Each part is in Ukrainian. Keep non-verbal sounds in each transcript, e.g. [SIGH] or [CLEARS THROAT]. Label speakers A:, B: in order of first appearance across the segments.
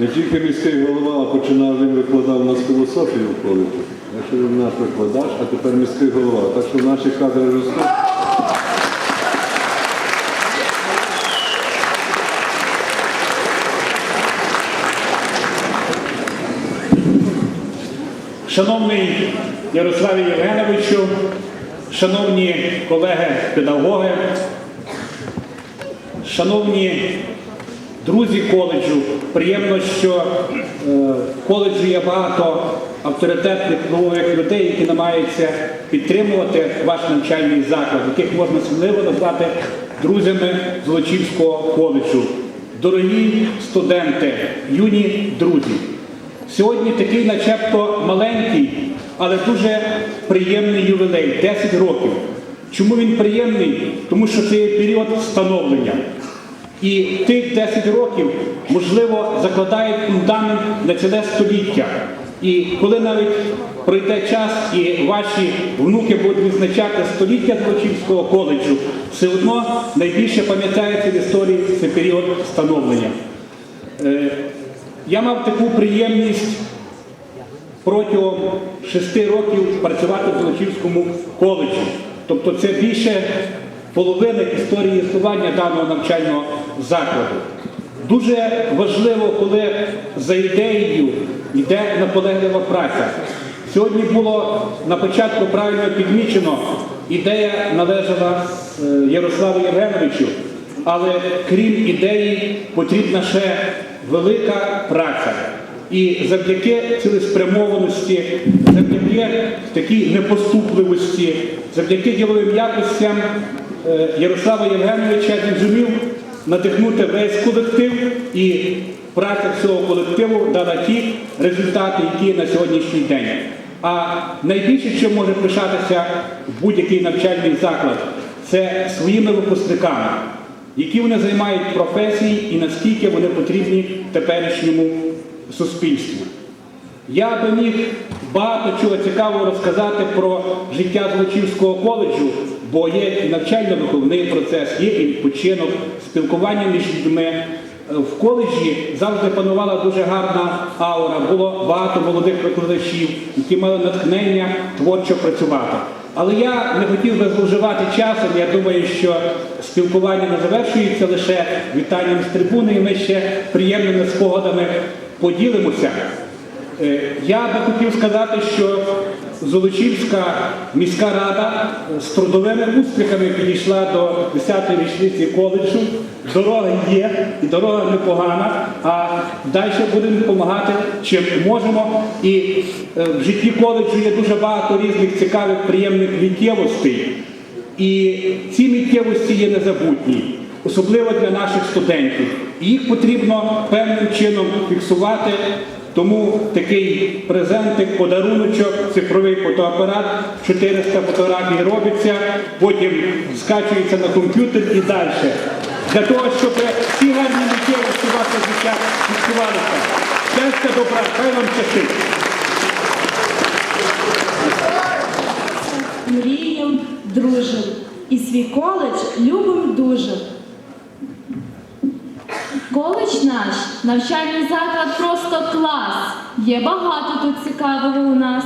A: Не тільки міський голова, а починав він викладав у нас філософію в коледжі. Якщо він наш викладач, а тепер міський голова. Так що наші кадри ростуть.
B: Шановний Ярославі Євгеновичу, шановні колеги-педагоги, шановні друзі коледжу, приємно, що е, в коледжі є багато авторитетних нових людей, які намагаються підтримувати ваш навчальний заклад, яких можна сміливо назвати друзями Золочівського коледжу. Дорогі студенти, юні друзі. Сьогодні такий начебто маленький, але дуже приємний ювілей 10 років. Чому він приємний? Тому що це є період становлення. І тих 10 років, можливо, закладають фундамент на ціле століття. І коли навіть пройде час і ваші внуки будуть відзначати століття Злочівського коледжу, все одно найбільше пам'ятається в історії це період становлення. Е, Я мав таку приємність протягом шести років працювати в Золочівському коледжі. Тобто це більше половини історії існування даного навчального закладу. Дуже важливо, коли за ідеєю йде наполеглива праця. Сьогодні було на початку правильно підмічено, ідея належала е, Ярославу Євгеновичу, але крім ідеї потрібна ще велика праця. І завдяки цілеспрямованості, завдяки такій непоступливості, завдяки діловим якостям е, Ярослава Євгеновича він зумів надихнути весь колектив і праця всього колективу дала ті результати, які на сьогоднішній день. А найбільше, чим може пишатися будь-який навчальний заклад, це своїми випускниками, які вони займають професії і наскільки вони потрібні теперішньому суспільству. Я би міг багато чого цікавого розказати про життя Злочівського коледжу, бо є і навчально-виховний процес, є і відпочинок, спілкування між людьми. Е, В коледжі завжди панувала дуже гарна аура, було багато молодих викладачів, які мали натхнення творчо працювати. Але я не хотів би зловживати часом. Я думаю, що спілкування не завершується лише вітанням з трибуни, і ми ще приємними спогадами поділимося. Е, Я би хотів сказати, що Золочівська міська рада з трудовими успіхами підійшла до 10-ї річниці коледжу. Дорога є, і дорога непогана, а далі будемо допомагати, чим можемо. І е, в житті коледжу є дуже багато різних цікавих, приємних миттєвостей. І ці миттєвості є незабутні, особливо для наших студентів. Їх потрібно певним чином фіксувати. Тому такий презентик, подаруночок, цифровий фотоапарат, 400 фотографій робиться, потім скачується на комп'ютер і далі. Для того, щоб всі гарні миттєвості вашого життя фіксувалися. Щастя, добра, хай вам щастить.
C: мріям, дружим. І свій коледж любим дуже.
D: Коледж наш, навчальний заклад просто клас. Є багато тут цікавого у нас.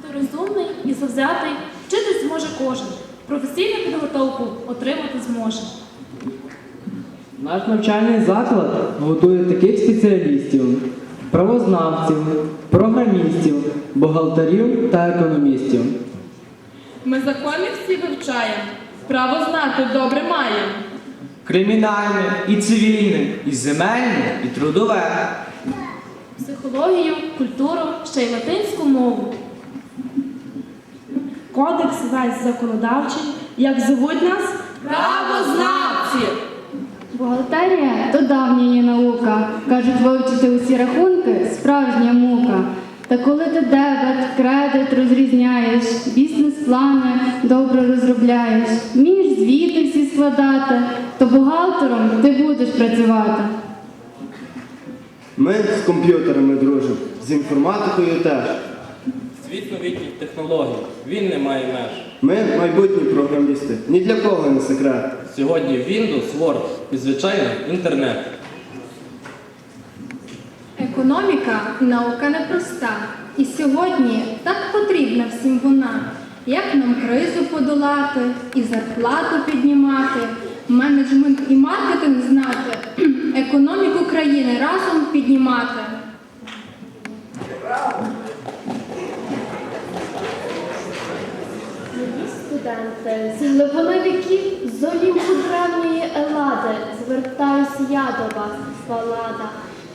E: Хто розумний і завзятий, вчитись зможе кожен. Професійну підготовку отримати зможе.
F: Наш навчальний заклад готує таких спеціалістів: правознавців, програмістів, бухгалтерів та економістів.
G: Ми закони всі вивчаємо, право знати добре маємо.
H: Кримінальне і цивільне, і земельне, і трудове.
E: Психологію, культуру, ще й латинську мову.
C: Кодекс весь законодавчий, як звуть нас
G: Правознавці!
I: Бухгалтерія то давня є наука. Кажуть, вивчити усі рахунки справжня мука. Та коли ти дебет, кредит розрізняєш, бізнес-плани добре розробляєш, вмієш звіти всі складати, то бухгалтером ти будеш працювати.
J: Ми з комп'ютерами дружимо, з інформатикою теж.
K: Світ новітніх технологій. Він не має меж.
J: Ми майбутні програмісти. Ні для кого не секрет.
K: Сьогодні Windows, Word і, звичайно, інтернет.
I: Економіка наука непроста. І сьогодні так потрібна всім вона. Як нам кризу подолати і зарплату піднімати, менеджмент і маркетинг знати, [CLEARS THROAT] економіку країни разом піднімати.
D: Студенти, глибини віків, з олімпу древньої елади, звертаюся я до вас, балада.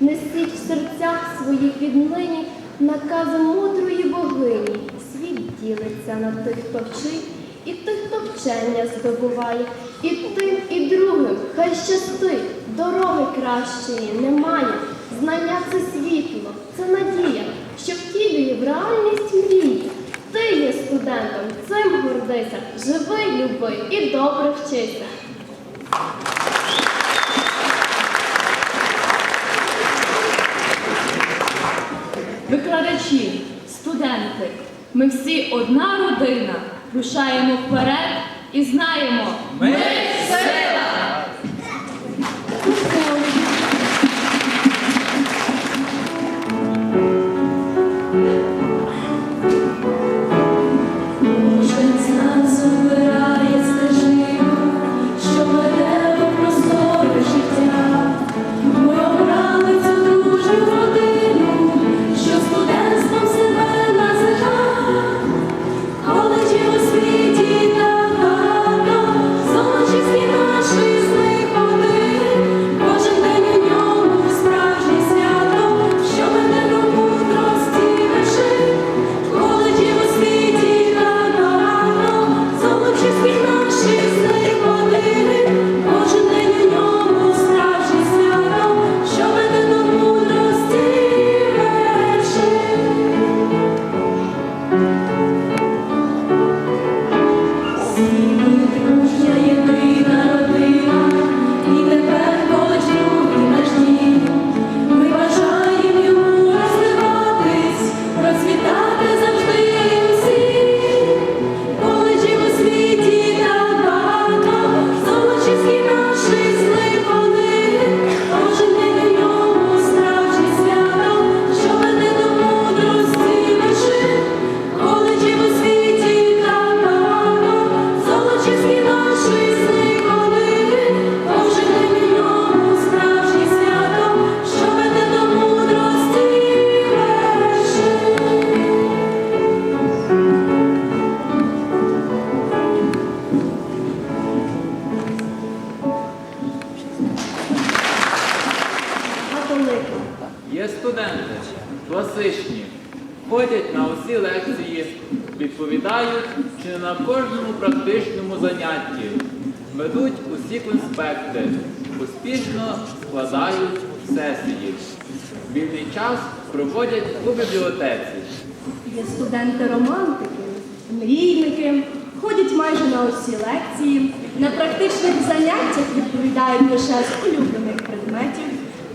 D: Несіть в серцях своїх віднині накази мудрої богині. Світ ділиться на тих, хто вчить, і тих, хто вчення здобуває, і тим, і другим хай щастить, дороги кращої немає. Знання це світло, це надія, що втілює в реальність мрії. Ти є студентом, цим гордися, живи, люби і добре вчися.
E: Викладачі, студенти, ми всі одна родина, рушаємо вперед і знаємо. Ми
L: на усі лекції, відповідають чи на кожному практичному занятті, ведуть усі конспекти, успішно складають сесії. Вільний час проводять у бібліотеці.
C: Є студенти-романтики, мрійники, ходять майже на усі лекції, на практичних заняттях відповідають лише з улюблених предметів,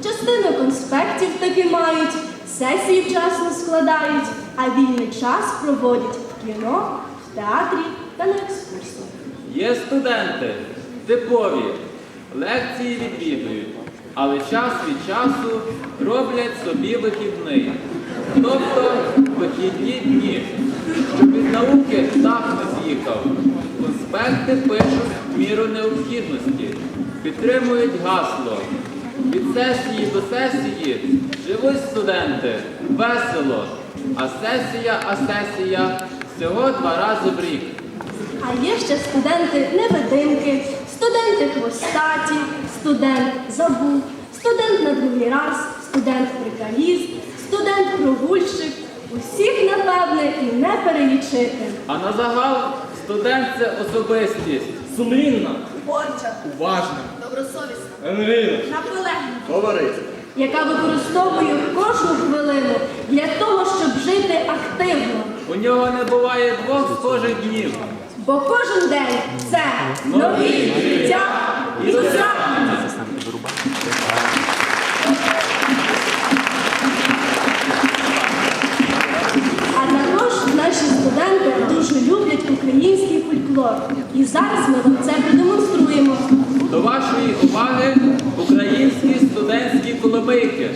C: частину конспектів таки мають, сесії вчасно складають, а вільний час проводять в кіно, в театрі та на екскурсіях.
L: Є студенти, типові, лекції відвідують, але час від часу роблять собі вихідний. Тобто вихідні дні, щоб від науки птах не з'їхав. Конспекти пишуть в міру необхідності, підтримують гасло. Від сесії до сесії живуть студенти, весело, а сесія, а сесія всього два рази в рік.
C: А є ще студенти-невидимки, студенти хвостаті, студент забув, студент на другий раз, студент-прикаліст, студент-прогульщик. Усіх, напевне, і не перелічити.
L: А на загал студент це особистість.
H: Сумлінна,
C: Творча,
H: уважна,
C: добросовісна,
H: енергійна.
C: наполеглива, яка використовує кожну хвилину для того, щоб жити активно.
L: У нього не буває двох схожих днів.
C: Бо кожен день це нові життя і досягнення. А також наші студенти дуже люблять український фольклор. І зараз ми вам це продемонструємо.
L: До вашої уваги українські студентські коломийки.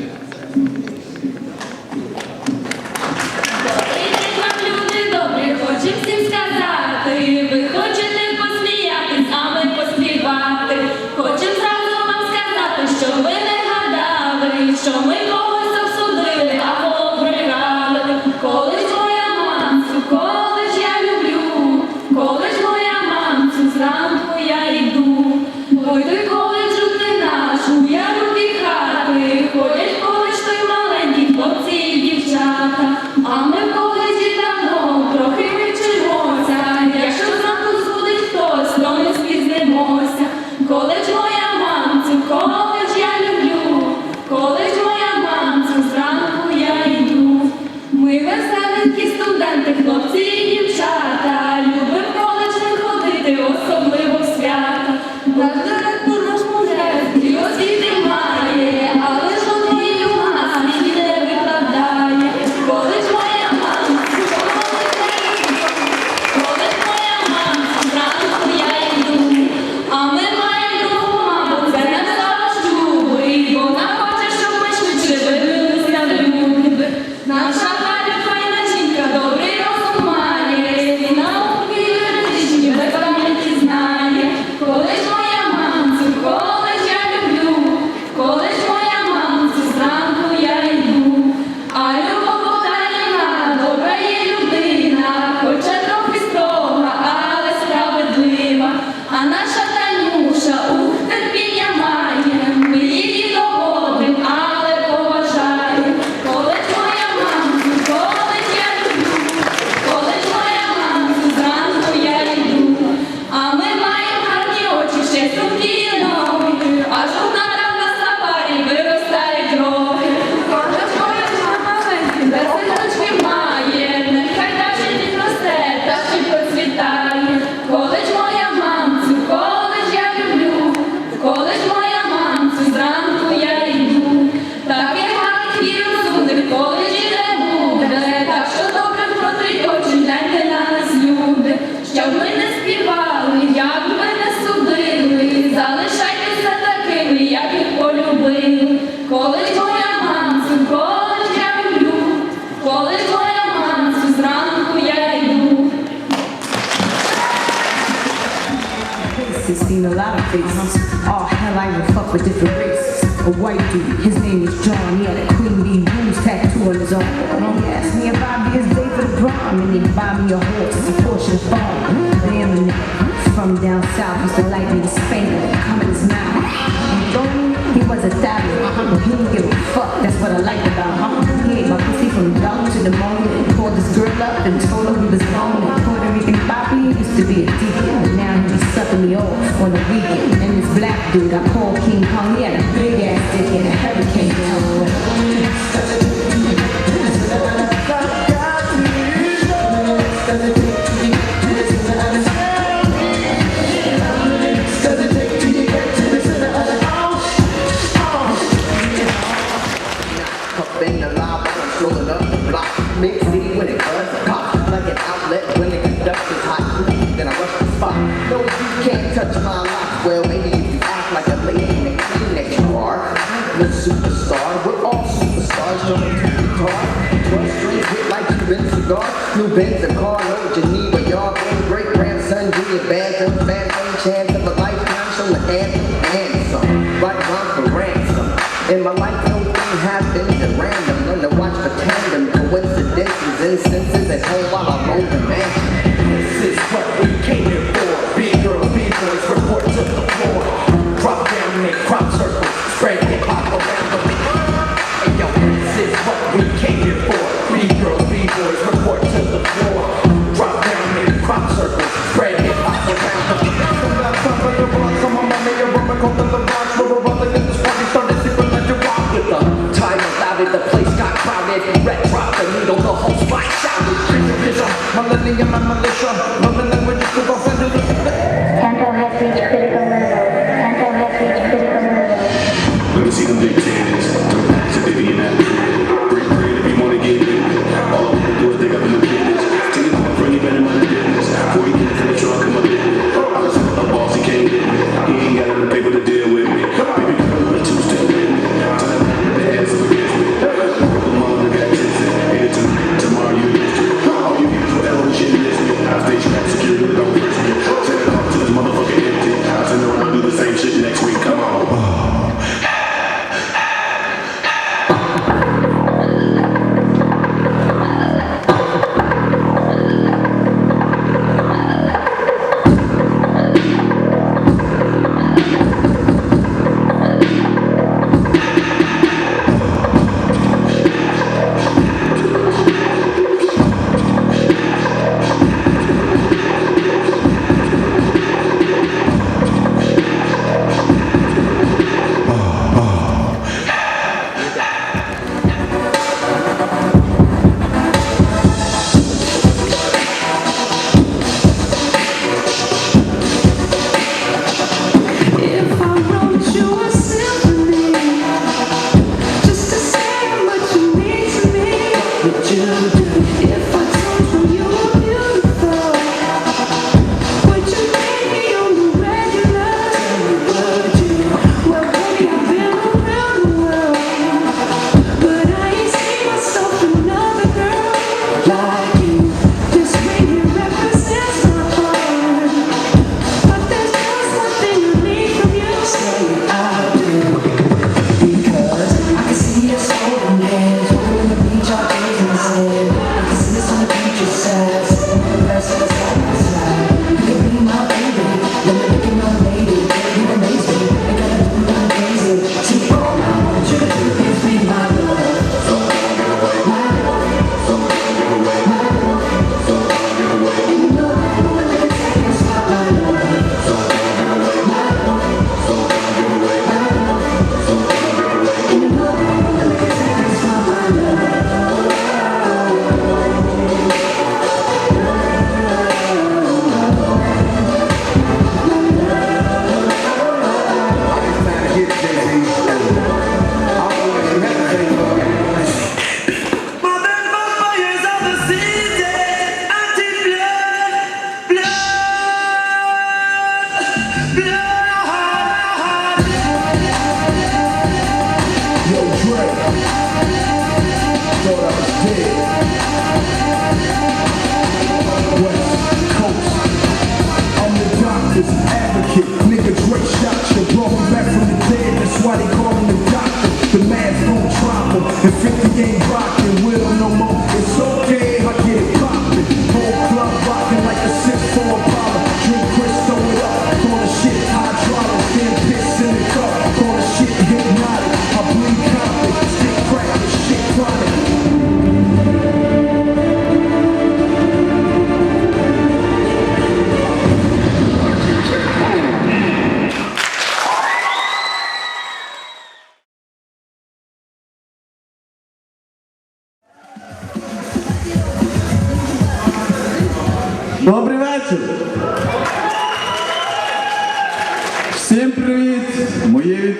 M: face. Oh hell, I don't fuck with different races. A white dude, his name is John. He had a Queen Bee Blues tattoo on his arm. And he asked me if I'd be his day for the prom, and he'd buy me a horse and a Porsche farm. Lamb from down south was the lightning spanker come in his mouth. And though he was a thousand, he didn't give a fuck. That's what I liked about him. He ate my pussy from dawn to the morning and called this girl up and told her he was gone. And Puerto Rican Bobby used to be a deacon, but now he's sucking me off on the weekend. We got Paul King Kong, yeah, big ass dick in a hurricane.
N: bait the car.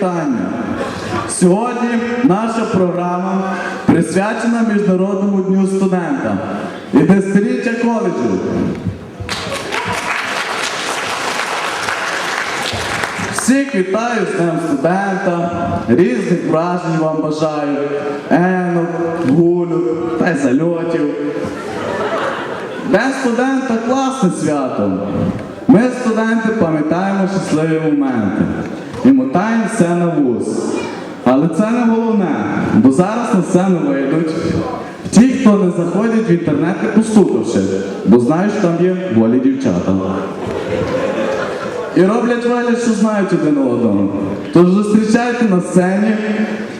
O: Вітання! Сьогодні наша програма присвячена Міжнародному дню студента і десятиріччя коледжу. Всіх вітаю з Днем студента, різних вражень вам бажаю, енок, гулю та й зальотів. День студента класне свято. Ми, студенти, пам'ятаємо щасливі моменти і мотаємо все на вуз. Але це не головне, бо зараз на сцену вийдуть ті, хто не заходять в інтернет не постукавши, бо знають, що там є голі дівчата. І роблять вигляд, що знають один одного. Тож зустрічайте на сцені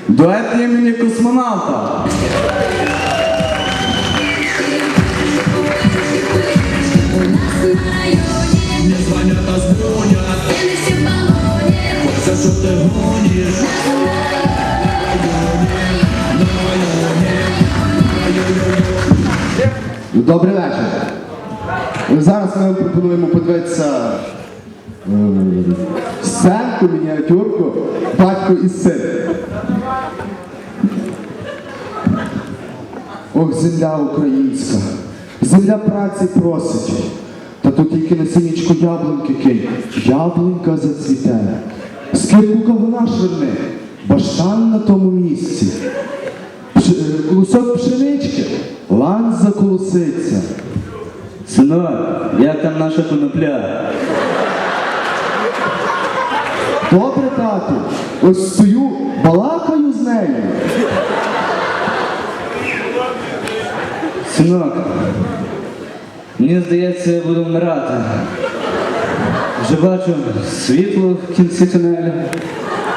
O: дует імені космонавта.
P: Не звонят, а звонят. Что ты гонишь.
J: Добрий вечір. Зараз ми вам пропонуємо подивитися е, сценку, мініатюрку батько і син. Ох, земля українська, земля праці просить. Та тут тільки на синічку яблуньки кинь, яблунька зацвіте. Скільки кавуна шверни, баштан на тому місці. Е, Кусок пшенички, лан заколоситься.
F: Синок, як там наша конопля?
J: Добре, тату, ось стою, балакаю з нею.
F: Синок, мені здається, я буду вмирати. Вже бачу світло в кінці тунелю.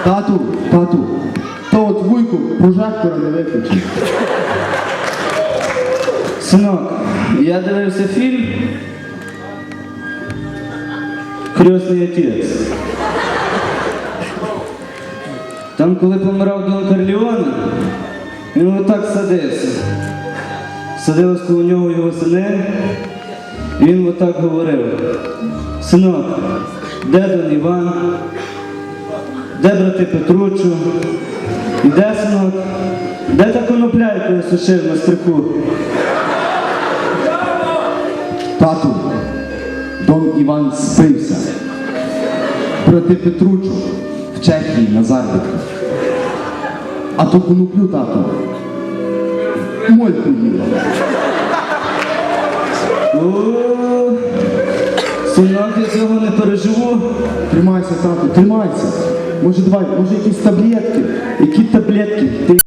J: Тату, тату, то от вуйку прожектора не виключив.
F: Синок, я дивився фільм Крьосний отець. Там, коли помирав Дон Карліоне, він отак садився. Садилось коло нього його сини, він отак говорив. Синок, де Дон Іван? Де брати Петручу? І де, синок? Де та конопля, я сушив на стрику?
J: Тату, Дон Іван спився. Брати Петручу в Чехії на заробітках. А то коноплю, тату. Мольку їла.
F: О, я цього не переживу.
J: Тримайся, тату, тримайся. Може, давай, може якісь таблетки.
F: Які таблетки?